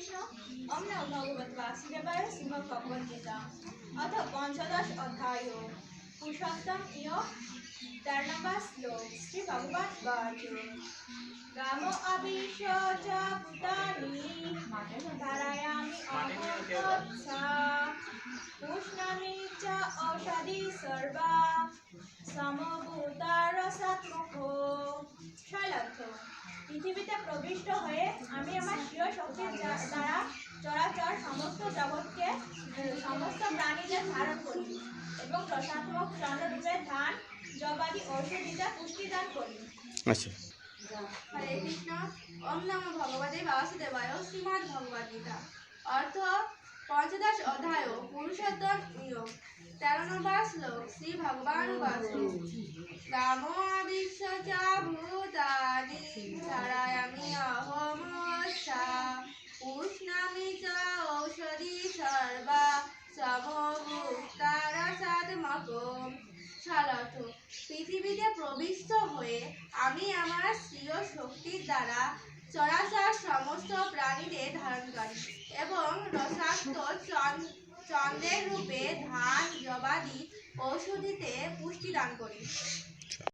কৃষ্ণ ওম নমো ভগবত বাসুদেবায় শ্রীমদ ভগবত গীতা। অথ পঞ্চদশ অধ্যায় পুরুষোত্তম ইয় তেরো নম্বর শ্লোক, শ্রী ভগবান বাচ গাম আবিশ চ ভূতানি ধারায়ামি অমৃতৎসা উষ্ণামি চ ঔষধি সর্বা সমভূতারসাত্মক পৃথিবীতে প্রবিষ্ট হয়ে আমি আমার স্বীয় শক্তির দ্বারা চরাচর সমস্ত জগৎকে সমস্ত প্রাণীদের ধারণ করি এবং রসাত্মক চন্দ্ররূপে ধান জবাদি ঔষধিতে পুষ্টিদান করি। আচ্ছা। হরে কৃষ্ণ। ওম নমো ভগবতে বাসুদেবায় শ্রীমদ্ ভগবদ গীতা। অর্থ পঞ্চদশ অধ্যায় পুরুষোত্তম নিয়োগ। তেরো নম্বর শ্লোক শ্রী ভগবান বাসু। রাম বিশ্ব চ ভূতানি ধারায়ামি অহমসা উষ্ণামি চ ঔষধি সর্বা সমভুক্তারসাত্মকম সালার্থ পৃথিবীতে প্রবিষ্ট হয়ে আমি আমার স্ত্রীয় শক্তির দ্বারা চরাচর সমস্ত প্রাণীদের ধারণ করি এবং রসাক্ত চন- চন্দ্রের রূপে ধান, জবাদি, ঔষধিতে পুষ্টি দান করি।